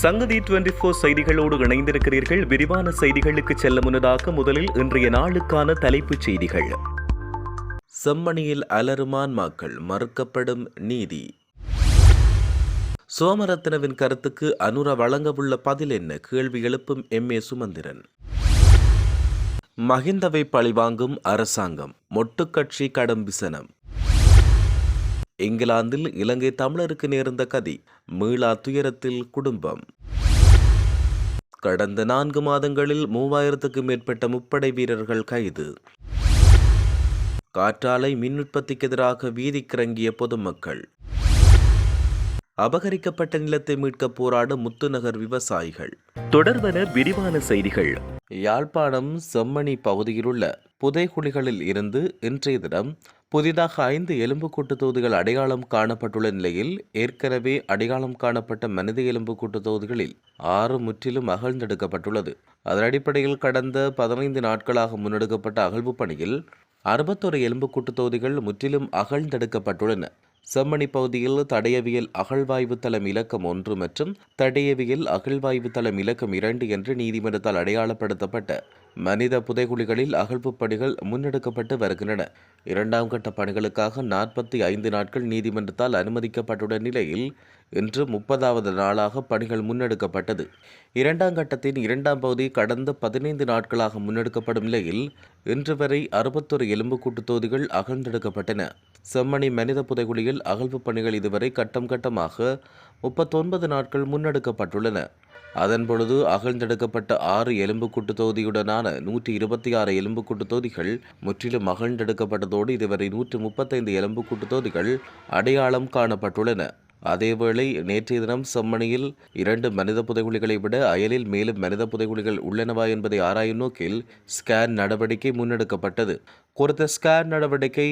சங்கதி twenty four செய்திகளோடு இணைந்திருக்கிறீர்கள். விரிவான செய்திகளுக்கு செல்ல முன்னதாக முதலில் இன்றைய நாளுக்கான தலைப்புச் செய்திகள். செம்மணியில் அலருமான் மக்கள் மறுக்கப்படும் நீதி. சோமரத்னவின் கருத்துக்கு அனுர வழங்கவுள்ள பதில் என்ன? கேள்வி எழுப்பும் எம். ஏ. சுமந்திரன். மகிந்தவை பழிவாங்கும் அரசாங்கம். மொட்டுக்கட்சி கடும் விசனம். இங்கிலாந்தில் இலங்கை தமிழருக்கு நேர்ந்த கதி மீளா துயரத்தில் குடும்பம். கடந்த நான்கு மாதங்களில் மூவாயிரத்துக்கும் மேற்பட்ட முப்படை வீரர்கள் கைது. காற்றாலை மின் உற்பத்திக்கு எதிராக வீதிக்கிறங்கிய பொதுமக்கள். அபகரிக்கப்பட்ட நிலத்தை மீட்க போராடும் முத்துநகர் விவசாயிகள். தொடர்வன விரிவான செய்திகள். யாழ்ப்பாணம் செம்மணி பகுதியிலுள்ள புதைகுழிகளில் இருந்து இன்றைய தினம் புதிதாக ஐந்து எலும்புக்கூட்டு தொகுதிகள் அடையாளம் காணப்பட்டுள்ள நிலையில் ஏற்கனவே அடையாளம் காணப்பட்ட மனித எலும்புக்கூட்டு தொகுதிகளில் ஆறு முற்றிலும் அகழ்ந்தெடுக்கப்பட்டுள்ளது. அதன் அடிப்படையில் கடந்த பதினைந்து நாட்களாக முன்னெடுக்கப்பட்ட அகழ்வு பணியில் அறுபத்தொரு எலும்புக்கூட்டு தொகுதிகள் முற்றிலும் அகழ்ந்தெடுக்கப்பட்டுள்ளன. செம்மணி பகுதியில் தடையவியல் அகழ்வாய்வு தளம் இலக்கம் ஒன்று மற்றும் தடையவியல் அகழ்வாய்வு தளம் இலக்கம் இரண்டு என்று நீதிமன்றத்தால் அடையாளப்படுத்தப்பட்ட மனித புதைகுழிகளில் அகழ்வு பணிகள் முன்னெடுக்கப்பட்டு வருகின்றன. இரண்டாம் கட்ட பணிகளுக்காக நாற்பத்தி ஐந்து நாட்கள் நீதிமன்றத்தால் அனுமதிக்கப்பட்டுள்ள நிலையில் இன்று முப்பதாவது நாளாக பணிகள் முன்னெடுக்கப்பட்டது. இரண்டாம் கட்டத்தின் இரண்டாம் பகுதி கடந்த பதினைந்து நாட்களாக முன்னெடுக்கப்படும் நிலையில் இன்று வரை அறுபத்தொரு எலும்புக்கூட்டு தொகுதிகள் அகழ்ந்தெடுக்கப்பட்டன செம்மணி மனித புதைகுழியில் அகழ்வு பணிகள் இதுவரை கட்டம் கட்டமாக முப்பத்தொன்பது நாட்கள் முன்னெடுக்கப்பட்டுள்ளன. அதன் பொழுது அகழ்ந்தெடுக்கப்பட்ட ஆறு எலும்புக்கூட்டு தொகுதியுடனான நூற்றி இருபத்தி ஆறு எலும்புக்கூட்டு தொகுதிகள் முற்றிலும் அகழ்ந்தெடுக்கப்பட்டதோடு இதுவரை நூற்று முப்பத்தைந்து எலும்புக்கூட்டு தொகுதிகள் அடையாளம் காணப்பட்டுள்ளன. அதேவேளை நேற்றைய தினம் செம்மணியில் இரண்டு மனித புதைகுழிகளை விட அயலில் மேலும் மனித புதைகுழிகள் உள்ளனவா என்பதை ஆராயும் நோக்கில் ஸ்கேன் நடவடிக்கை முன்னெடுக்கப்பட்டது. குறித்த ஸ்கேன் நடவடிக்கை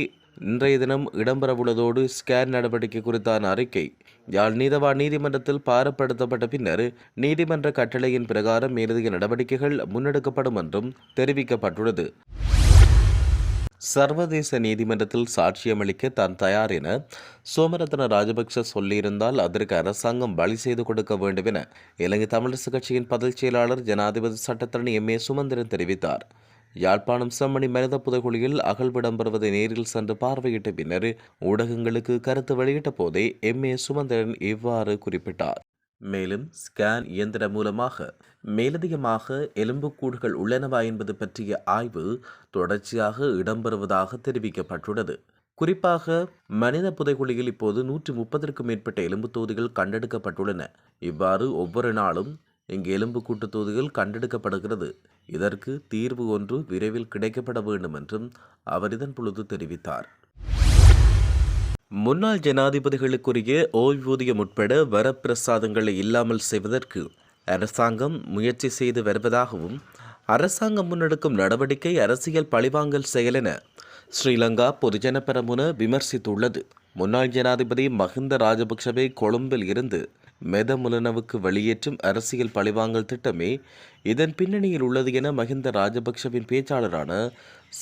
இன்றைய தினம் இடம்பெறவுள்ளதோடு ஸ்கேன் நடவடிக்கை குறித்தான அறிக்கை யாழ் நீதவா நீதிமன்றத்தில் பாரப்படுத்தப்பட்ட பின்னர் நீதிமன்ற கட்டளையின் பிரகாரம் மேலதிக நடவடிக்கைகள் முன்னெடுக்கப்படும் என்றும் தெரிவிக்கப்பட்டுள்ளது. சர்வதேச நீதிமன்றத்தில் சாட்சியமளிக்க தான் தயார் என சோமரத்ன ராஜபக்ச சொல்லியிருந்தால் அதற்கு அரசாங்கம் வழி செய்து கொடுக்க வேண்டும் என இலங்கை தமிழரசு கட்சியின் பதில் செயலாளர் ஜனாதிபதி சட்டத்தரணி எம் ஏ சுமந்திரன் தெரிவித்தார். யாழ்ப்பாணம் செம்மணி மனித புதகுழியில் அகழ்விடம் பெறுவதை நேரில் சென்று பார்வையிட்ட பின்னர் ஊடகங்களுக்கு கருத்து வெளியிட்ட போதே எம் ஏ சுமந்திரன் இவ்வாறு குறிப்பிட்டார். மேலும் ஸ்கேன் இயந்திரம் மூலமாக மேலதிகமாக எலும்புக்கூடுகள் உள்ளனவா என்பது பற்றிய ஆய்வு தொடர்ச்சியாக இடம்பெறுவதாக தெரிவிக்கப்பட்டுள்ளது. குறிப்பாக மனித புதைகுழியில் இப்போது நூற்றி முப்பதற்கும் மேற்பட்ட எலும்பு தொகுதிகள் கண்டெடுக்கப்பட்டுள்ளன. இவ்வாறு ஒவ்வொரு நாளும் இங்கு எலும்புக்கூட்டு தொகுதிகள் கண்டெடுக்கப்படுகிறது. இதற்கு தீர்வு ஒன்று விரைவில் கிடைக்கப்பட வேண்டும் என்றும் அவர் இதன் பொழுது தெரிவித்தார். முன்னாள் ஜனாதிபதிகளுக்குரிய ஓய்வூதியம் உட்பட வரப்பிரசாதங்களை இல்லாமல் செய்வதற்கு அரசாங்கம் முயற்சி செய்து வருவதாகவும் அரசாங்கம் முன்னெடுக்கும் நடவடிக்கை அரசியல் பழிவாங்கல் செயல் என ஸ்ரீலங்கா பொதுஜன பெரமுன விமர்சித்துள்ளது. முன்னாள் ஜனாதிபதி மஹிந்த ராஜபக்ஷவை கொழும்பில் இருந்து மெதமுலனவுக்கு வெளியேற்றும் அரசியல் பழிவாங்கல் திட்டமே இதன் பின்னணியில் உள்ளது என மஹிந்த ராஜபக்ஷவின் பேச்சாளரான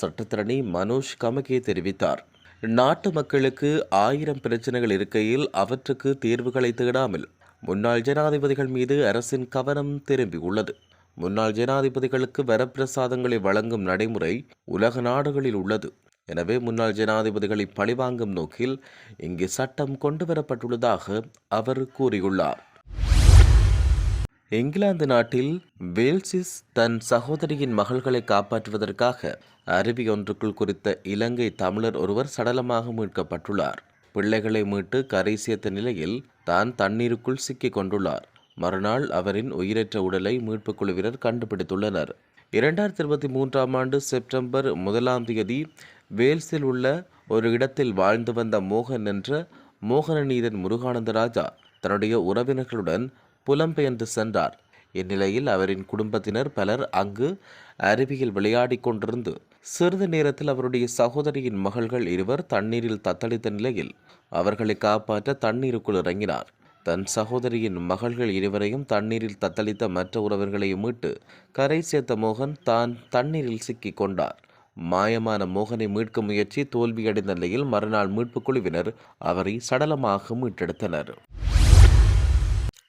சட்டத்திரணி மனோஜ் கமகே தெரிவித்தார். நாட்டு மக்களுக்கு ஆயிரம் பிரச்சனைகள் இருக்கையில் அவற்றுக்கு தீர்வுகளை தேடாமல் முன்னாள் ஜனாதிபதிகள் மீது அரசின் கவனம் திரும்பியுள்ளது. முன்னாள் ஜனாதிபதிகளுக்கு வரப்பிரசாதங்களை வழங்கும் நடைமுறை உலக நாடுகளில் உள்ளது. எனவே முன்னாள் ஜனாதிபதிகளை பழிவாங்கும் நோக்கில் இங்கு சட்டம் கொண்டுவரப்பட்டுள்ளதாக அவர் கூறியுள்ளார். இங்கிலாந்து நாட்டில் வேல்சிஸ் தன் சகோதரியின் மகள்களை காப்பாற்றுவதற்காக அருவி ஒன்றுக்குள் குறித்த இலங்கை தமிழர் ஒருவர் சடலமாக மீட்கப்பட்டுள்ளார். பிள்ளைகளை மீட்டு கரை சேர்த்த நிலையில் தான் தண்ணீருக்குள் சிக்கிக் கொண்டுள்ளார். மறுநாள் அவரின் உயிரற்ற உடலை மீட்புக் குழுவினர் கண்டுபிடித்துள்ளனர். இரண்டாயிரத்தி இருபத்தி மூன்றாம் ஆண்டு செப்டம்பர் முதலாம் தேதி வேல்ஸில் உள்ள ஒரு இடத்தில் வாழ்ந்து வந்த மோகன் என்ற மோகனநீதன் முருகானந்த ராஜா தன்னுடைய உறவினர்களுடன் புலம்பெயர்ந்து சென்றார். இந்நிலையில் அவரின் குடும்பத்தினர் பலர் அங்கு அருவியில் விளையாடிக் கொண்டிருந்து சிறிது நேரத்தில் அவருடைய சகோதரியின் மகள்கள் இருவர் தண்ணீரில் தத்தளித்த நிலையில் அவர்களை காப்பாற்ற தண்ணீருக்குள் இறங்கினார். தன் சகோதரியின் மகள்கள் இருவரையும் தண்ணீரில் தத்தளித்த மற்ற உறவர்களையும் மீட்டு கரை சேர்த்த மோகன் தான் தண்ணீரில் சிக்கிக் கொண்டார். மாயமான மோகனை மீட்க முயற்சி தோல்வியடைந்த நிலையில் மறுநாள் மீட்புக் குழுவினர் அவரை சடலமாக மீட்டெடுத்தனர்.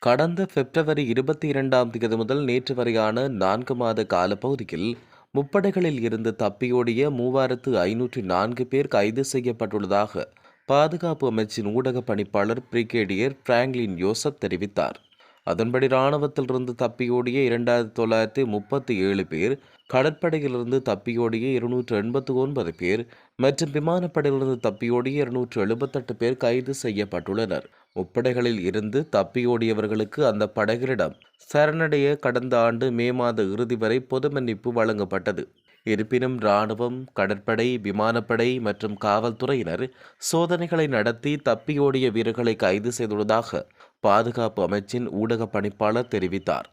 கடந்த பிப்ரவரி இருபத்தி இரண்டாம் தேதி முதல் நேற்று வரையான நான்கு மாத காலப்பகுதியில் முப்படைகளில் இருந்து தப்பியோடிய மூவாயிரத்து ஐநூற்றி நான்கு பேர் கைது செய்யப்பட்டுள்ளதாக பாதுகாப்பு அமைச்சின் ஊடக பணிப்பாளர் பிரிகேடியர் பிராங்க்லின் யோசப் தெரிவித்தார். அதன்படி இராணுவத்திலிருந்து தப்பியோடிய இரண்டாயிரத்தி தொள்ளாயிரத்தி முப்பத்தி ஏழு பேர் கடற்படையிலிருந்து தப்பியோடிய இருநூற்று எண்பத்தி ஒன்பது பேர் மற்றும் விமானப்படையிலிருந்து தப்பியோடிய இருநூற்று எழுபத்தெட்டு பேர் கைது செய்யப்பட்டுள்ளனர். முப்படைகளில் இருந்து தப்பியோடியவர்களுக்கு அந்த படைகளிடம் சரணடைய கடந்த ஆண்டு மே மாத இறுதி வரை பொது மன்னிப்பு வழங்கப்பட்டது. இருப்பினும் இராணுவம் கடற்படை விமானப்படை மற்றும் காவல்துறையினர் சோதனைகளை நடத்தி தப்பியோடிய வீரர்களை கைது செய்துள்ளதாக பாதுகாப்பு அமைச்சின் ஊடக பணிப்பாளர் தெரிவித்தார்.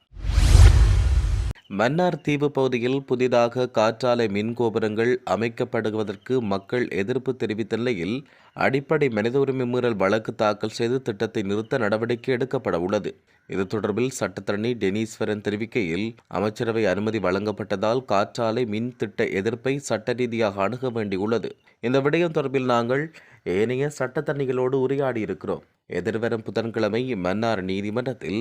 மன்னார் தீவு பகுதியில் புதிதாக காற்றாலை மின் கோபுரங்கள் அமைக்கப்படுவதற்கு மக்கள் எதிர்ப்பு தெரிவித்த நிலையில் அடிப்படை மனித உரிமை மீறல் வழக்கு தாக்கல் செய்து திட்டத்தை நிறுத்த நடவடிக்கை எடுக்கப்பட உள்ளது. இது தொடர்பில் சட்டத்தரணி டெனீஸ்வரன் தெரிவிக்கையில் அமைச்சரவை அனுமதி வழங்கப்பட்டதால் காற்றாலை மின் திட்ட எதிர்ப்பை சட்ட ரீதியாக அணுக வேண்டியுள்ளது. இந்த விடயம் தொடர்பில் நாங்கள் ஏனைய சட்டத்தரணிகளோடு உரையாடியிருக்கிறோம். எதிர்வரும் புதன்கிழமை மன்னார் நீதிமன்றத்தில்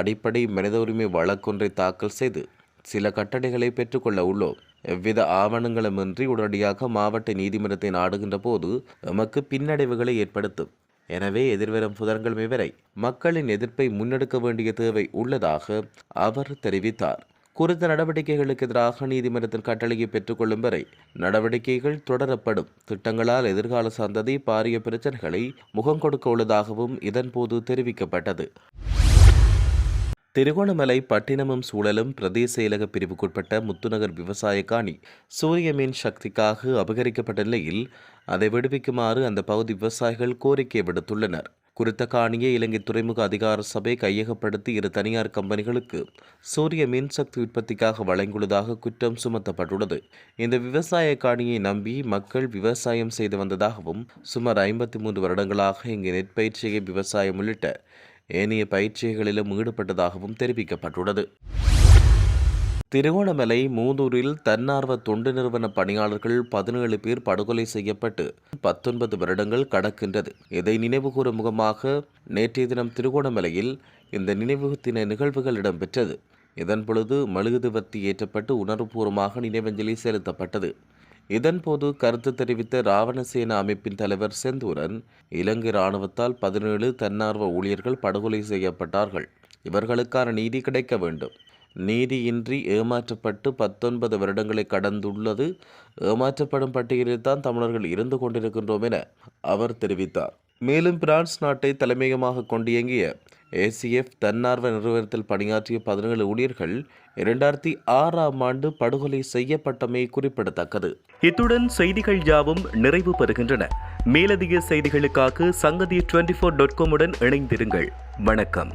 அடிப்படை மனித உரிமை வழக்கொன்றை தாக்கல் செய்து சில கட்டளைகளை பெற்றுக்கொள்ள உள்ளோம். எவ்வித ஆவணங்களுமின்றி உடனடியாக மாவட்ட நீதிமன்றத்தை நாடுகின்ற போது எமக்கு பின்னடைவுகளை ஏற்படுத்தும். எனவே எதிர்வரும் புதன்கிழமை வரை மக்களின் எதிர்ப்பை முன்னெடுக்க வேண்டிய தேவை உள்ளதாக அவர் தெரிவித்தார். குறித்த நடவடிக்கைகளுக்கு எதிராக நீதிமன்றத்தின் கட்டளையை பெற்றுக்கொள்ளும் வரை நடவடிக்கைகள் தொடரப்படும். திட்டங்களால் எதிர்கால சந்ததி பாரிய பிரச்சனைகளை முகம் கொடுக்க உள்ளதாகவும் இதன்போது தெரிவிக்கப்பட்டது. திருகோணமலை பட்டினமும் சூழலும் பிரதேச செயலக பிரிவுக்குட்பட்ட முத்துநகர் விவசாய காணி சூரிய மின் சக்திக்காக அபகரிக்கப்பட்ட நிலையில் அதை விடுவிக்குமாறு அந்த பகுதி விவசாயிகள் கோரிக்கை விடுத்துள்ளனர். குறித்த காணியை இலங்கை துறைமுக அதிகார சபை கையகப்படுத்தி இரு தனியார் கம்பெனிகளுக்கு சூரிய மின்சக்தி உற்பத்திக்காக வழங்கியுள்ளதாக குற்றம் சுமத்தப்பட்டுள்ளது. இந்த விவசாய காணியை நம்பி மக்கள் விவசாயம் செய்து வந்ததாகவும் சுமார் ஐம்பத்தி மூன்று வருடங்களாக இங்கு நெற்பயிற்சியை விவசாயம் உள்ளிட்ட ஏனைய பயிற்சிகளிலும் ஈடுபட்டதாகவும் தெரிவிக்கப்பட்டுள்ளது. திருகோணமலை மூதூரில் தன்னார்வ தொண்டு நிறுவன பணியாளர்கள் பதினேழு பேர் படுகொலை செய்யப்பட்டு பத்தொன்பது வருடங்கள் கடக்கின்றது. இதை நினைவுகூறும் முகமாக நேற்றைய தினம் திருகோணமலையில் இந்த நினைவு தின நிகழ்வுகள் இடம்பெற்றது. இதன் பொழுது மெழுகுதுவர்த்தி ஏற்றப்பட்டு உணர்வுபூர்வமாக நினைவஞ்சலி செலுத்தப்பட்டது. இதன்போது கருத்து தெரிவித்த ராவணசேன அமைப்பின் தலைவர் செந்தூரன் இலங்கை இராணுவத்தால் பதினேழு தன்னார்வ ஊழியர்கள் படுகொலை செய்யப்பட்டார்கள். இவர்களுக்கான நீதி கிடைக்க வேண்டும். நீதியின்றி ஏமாற்றப்பட்டு பத்தொன்பது வருடங்களை கடந்துள்ளது. ஏமாற்றப்படும் பட்டியலில் தான் தமிழர்கள் இருந்து கொண்டிருக்கின்றோம் என அவர் தெரிவித்தார். மேலும் பிரான்ஸ் நாட்டை தலைமையகமாக கொண்டு இயங்கிய ஏசிஎஃப் தன்னார்வ நிறுவனத்தில் பணியாற்றிய பதினேழு ஊழியர்கள் இரண்டாயிரத்தி ஆறாம் ஆண்டு படுகொலை செய்யப்பட்டமை குறிப்பிடத்தக்கது. இத்துடன் செய்திகள் யாவும் நிறைவு பெறுகின்றன. மேலதிக செய்திகளுக்காக சங்கதி டுவெண்டி ஃபோர் டாட் காமுடன் இணைந்திருங்கள். வணக்கம்.